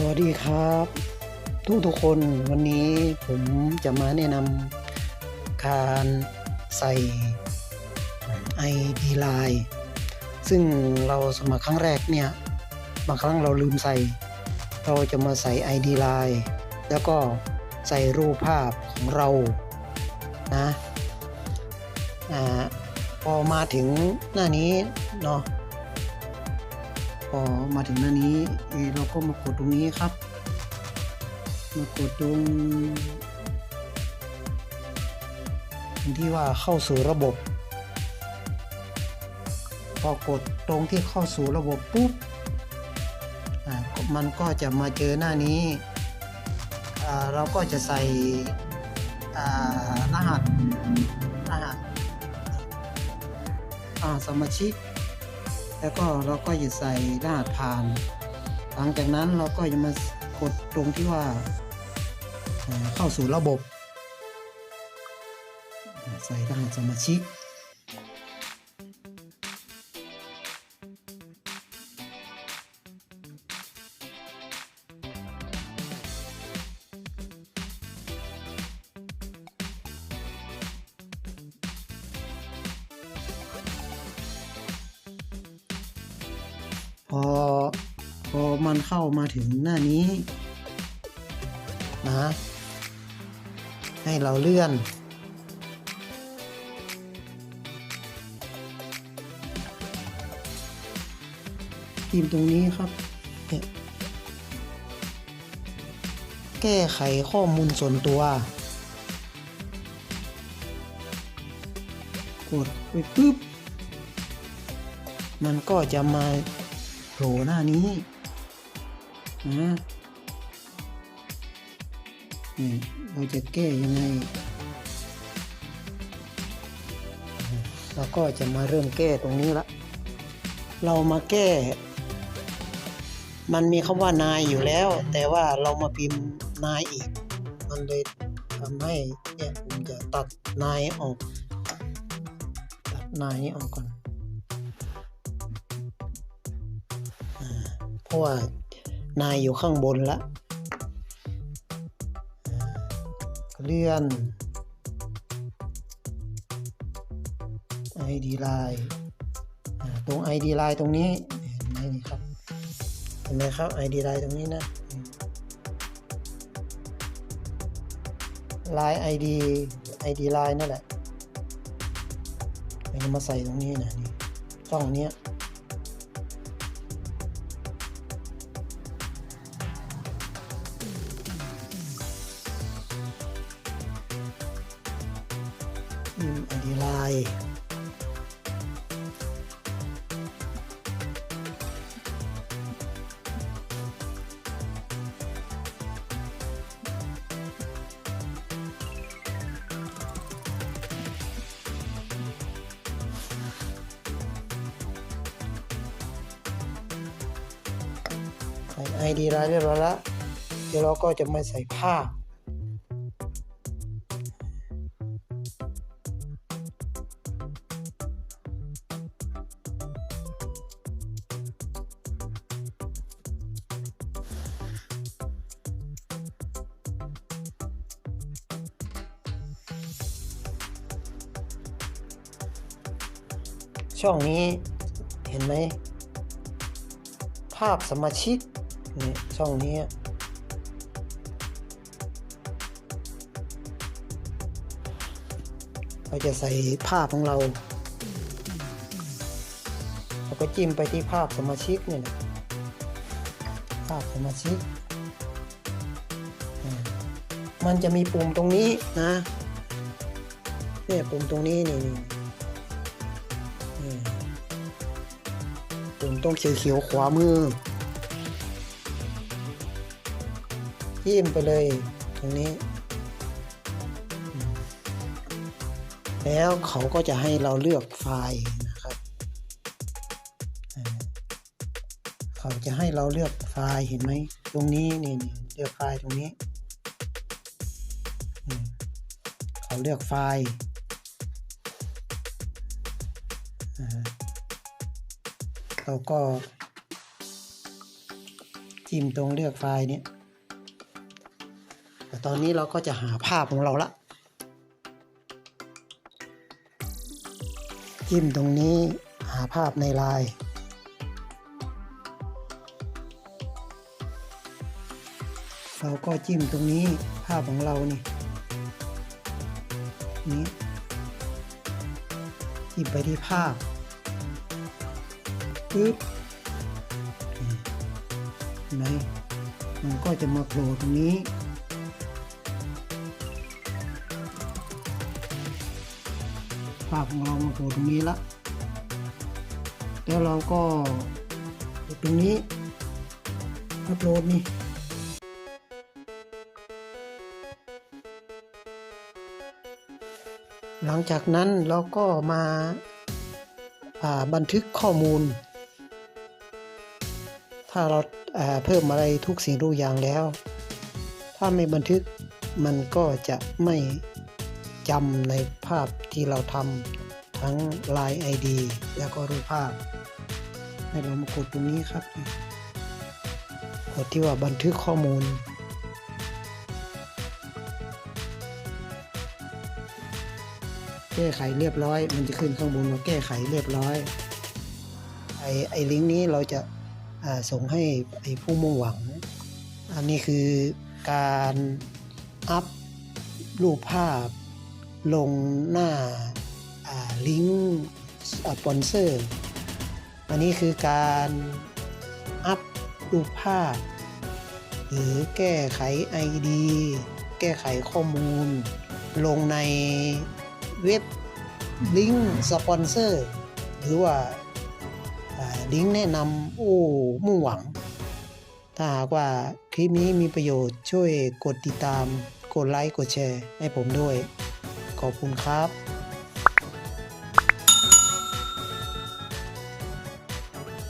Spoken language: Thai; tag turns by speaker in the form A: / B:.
A: สวัสดีครับ ทุกทุกคนวันนี้ผมจะมาแนะนำการใส่ ID Line ซึ่งเราสมัครครั้งแรกเนี่ยบางครั้งเราลืมใส่ เราจะมาใส่ ID Line แล้วก็ใส่รูปภาพของเรานะอ่าพอมาถึงหน้านี้เนาะ พอมาถึงหน้านี้เราก็มากดตรงนี้ครับ มากดตรงตรงที่ว่าเข้าสู่ระบบ พอกดตรงที่เข้าสู่ระบบปุ๊บมันก็จะมาเจอหน้านี้เราก็จะใส่รหัสรหัสอ่าสมาชิก แล้วก็เราก็จะใส่รหัสผ่าน หลังจากนั้นเราก็จะมากดตรงที่ว่าเข้าสู่ระบบ ใส่รหัสสมาชิก พอพอมันเข้ามาถึงหน้านี้นะให้เราเลื่อนพิมตรงนี้ครับแก้ไขข้อมูลส่วนตัว กดไปปุ๊บ มันก็จะมา ผล่หน้านี้นะนี่เราจะแก้ยังไง เราก็จะมาเริ่มแก้ตรงนี้ละ เรามาแก้ มันมีคำว่านายอยู่แล้ว แต่ว่าเรามาพิมพ์นายอีก มันเลยทำให้เนี่ยผมจะตัดนายออก ตัดนายนี้ออกก่อน เพราะว่านายอยู่ข้างบนละเลื่อน ID line ตรง ID line ตรงนี้เห็นไหมนี่ครับเห็นไหมครับ ID line ตรงนี้นะ line ID ID line นั่นแหละเรามาใส่ตรงนี้นะนี่ช่องเนี้ย ส่ไอดีไลน์เรียบร้อยแล้ว เดี๋ยวเราก็จะมาใส่ภาพ ช่องนี้เห็นไหมภาพสมาชิก นี่ช่องนี้เราจะใส่ภาพของเราเราก็จิ้มไปที่ภาพสมาชิกเนี่ยนะภาพสมาชิก มันจะมีปุ่มตรงนี้นะเนี่ยปุ่มตรงนี้นี่นี่นี่ปุ่มตรงเขียวๆขวามือ จิ้มไปเลยตรงนี้ แล้วเขาก็จะให้เราเลือกไฟล์นะครับ เขาจะให้เราเลือกไฟล์เห็นไหมตรงนี้นี่เลือกไฟล์ตรงนี้ เขาเลือกไฟล์เราก็จิ้มตรงเลือกไฟล์เนี่ย แต่ตอนนี้เราก็จะหาภาพของเราละจิ้มตรงนี้หาภาพในไลน์เราก็จิ้มตรงนี้ภาพของเรานี่นี้จิ้มไปที่ภาพปึ๊บนี่เห็นไหมมันก็จะมาโผล่ตรงนี้ ภาพของเรามาโผล่ตรงนี้ละ แล้วเราก็ตรงนี้อัปโหลดนี่หลังจากนั้นเราก็มาาบันทึกข้อมูล ถ้าเราาเพิ่มอะไรทุกสิ่งทุกอย่างแล้ว ถ้าไม่บันทึกมันก็จะไม่ จำในภาพที่เราทำทั้ง Line ID แล้วก็รูปภาพ ให้เรามากดตรงนี้ครับกดที่ว่าบันทึกข้อมูล แก้ไขเรียบร้อย มันจะขึ้นข้างบนว่าแก้ไขเรียบร้อย ไอไอลิงก์นี้เราจะาส่งให้ไอผู้มุ่งหวัง อันนี้คือการอัพรูปภาพ ลงหน้าาลิงก์สปอนเซอร์ อันนี้คือการอัพรูปภาพ หรือแก้ไข ID แก้ไขข้อมูล ลงในเว็บลิงก์สปอนเซอร์ หรือว่าาลิงก์แนะนำผู้มุ่งหวัง ถ้าหากว่าคลิปนี้มีประโยชน์ช่วยกดติดตาม กดไลค์ กดแชร์ให้ผมด้วย ขอบคุณครับ